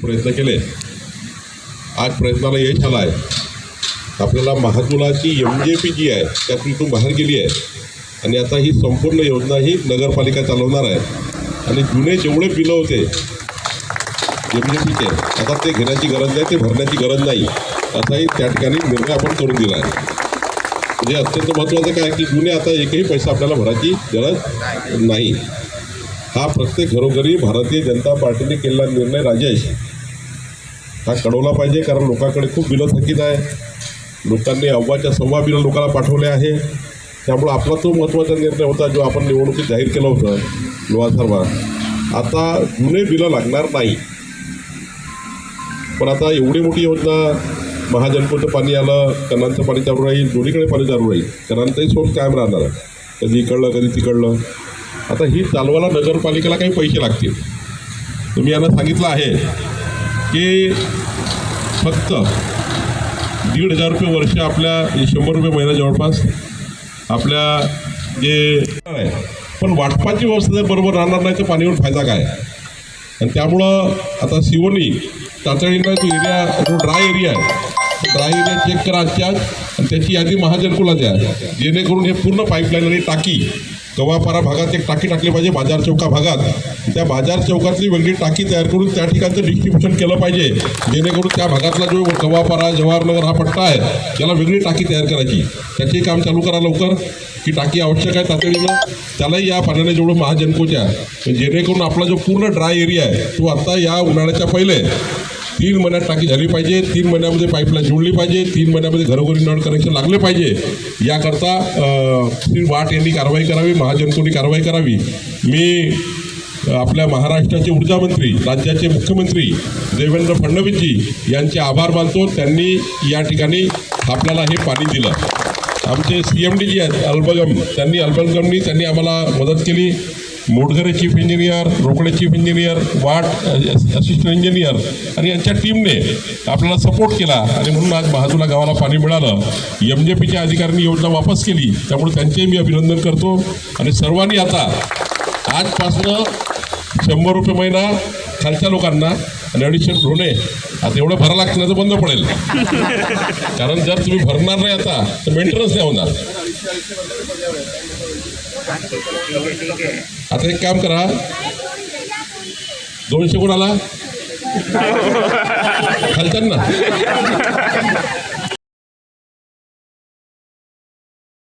प्रयत्न केले. आज प्रयत्नाला यश आला आहे आपल्याला महाजुलाची एम जे पी जी आहे त्यातून इथून बाहेर गेली आहे. आणि आता ही संपूर्ण योजना ही नगरपालिका चालवणार आहे. आणि जुने जेवढे बिलं होते एम जे पीचे आता ते घेण्याची गरज नाही ते भरण्याची गरज नाही. असाही त्या ठिकाणी निर्णय आपण करून दिला आहे. म्हणजे अत्यंत महत्त्वाचं काय की जुने आता एकही पैसा आपल्याला भरायची गरज नाही. हा प्रत्येक घरोघरी भारतीय जनता पार्टीने केलेला निर्णय राजेश. हा कळवला पाहिजे कारण लोकांकडे खूप बिलं थकीत आहे. लोकांनी अव्वाच्या सव्वा बिलं लोकांना पाठवले आहे. त्यामुळं आपला तो महत्त्वाचा निर्णय होता जो आपण निवडणुकीत जाहीर केलं होतं. लोहा आता जुने बिलं लागणार नाही. पण आता एवढी मोठी योजना महाजनकोचं पाणी आलं कणांचं पाणी चालू राहील दोन्हीकडे पाणी चालू राहील. कणांचाही सोर्स कायम राहणार. कधी इकडलं कधी तिकडलं. आता ही चालवायला नगरपालिकेला काही पैसे लागतील. तुम्ही यांना सांगितलं आहे की फक्त दीड हजार रुपये वर्ष आपल्या शंभर रुपये महिना जवळपास आपल्या जे आहे पण वाटपाची व्यवस्था जर बरोबर राहणार नाही तर पाणीवर फायदा काय? आणि त्यामुळं आता सिवोनी तातडीनं जो एरिया जो ड्राय एरिया आहे ड्राय एरिया चेक करा आजच्या आज आणि त्याची यादी महाजनकुला द्या जेणेकरून हे पूर्ण पाईपलाईन आणि टाकी गव्हापारा भागात एक टाकी टाकली पाहिजे बाजार चौका भागात. त्या बाजार चौकातली वेगळी टाकी तयार करून त्या ठिकाणचं डिस्ट्रीब्युशन केलं पाहिजे. जेणेकरून त्या भागातला जो गव्हापारा जवाहरनगर हा पट्टा आहे त्याला वेगळी टाकी तयार करायची. त्याचे काम चालू करा लवकर की टाकी आवश्यक आहे तातडीनं त्यालाही या पाण्याने जेवढं महाजनकोच्या. जेणेकरून आपला जो पूर्ण ड्राय एरिया आहे तो आता या उन्हाळ्याच्या पहिले तीन महिन्यात टाकी झाली पाहिजे तीन महिन्यामध्ये पाईपलाईन जोडली पाहिजे तीन महिन्यामध्ये घरोघरी नळ कनेक्शन लागले पाहिजे. याकरता श्री वाट यांनी कारवाई करावी महाजनकोनी कारवाई करावी. मी आपल्या महाराष्ट्राचे ऊर्जा मंत्री राज्याचे मुख्यमंत्री देवेंद्र फडणवीसजी यांचे आभार मानतो. त्यांनी या ठिकाणी आपल्याला हे पाणी दिलं. आमचे सी एम डी जी आहेत अल्बगम त्यांनी अल्बगमनी त्यांनी आम्हाला मदत केली. Motghare chief engineer Rokade chief engineer वाट असिस्टंट इंजिनियर आणि यांच्या टीमने आपल्याला सपोर्ट केला. आणि म्हणून आज महाजुला गावाला पाणी मिळालं. एम जे पीच्या अधिकाऱ्यांनी योजना वापस केली. त्यामुळे त्यांचेही मी अभिनंदन करतो. आणि सर्वांनी आता आजपासनं शंभर रुपये महिना खालच्या लोकांना आणि अडीचशे ढोणे आता एवढं भरा लागतं तर बंद पडेल. कारण जर तुम्ही भरणार नाही आता तर मेंटेनन्स नाही होणार. आता एक काम करा. दोनशे कोणाला खालच्यांना.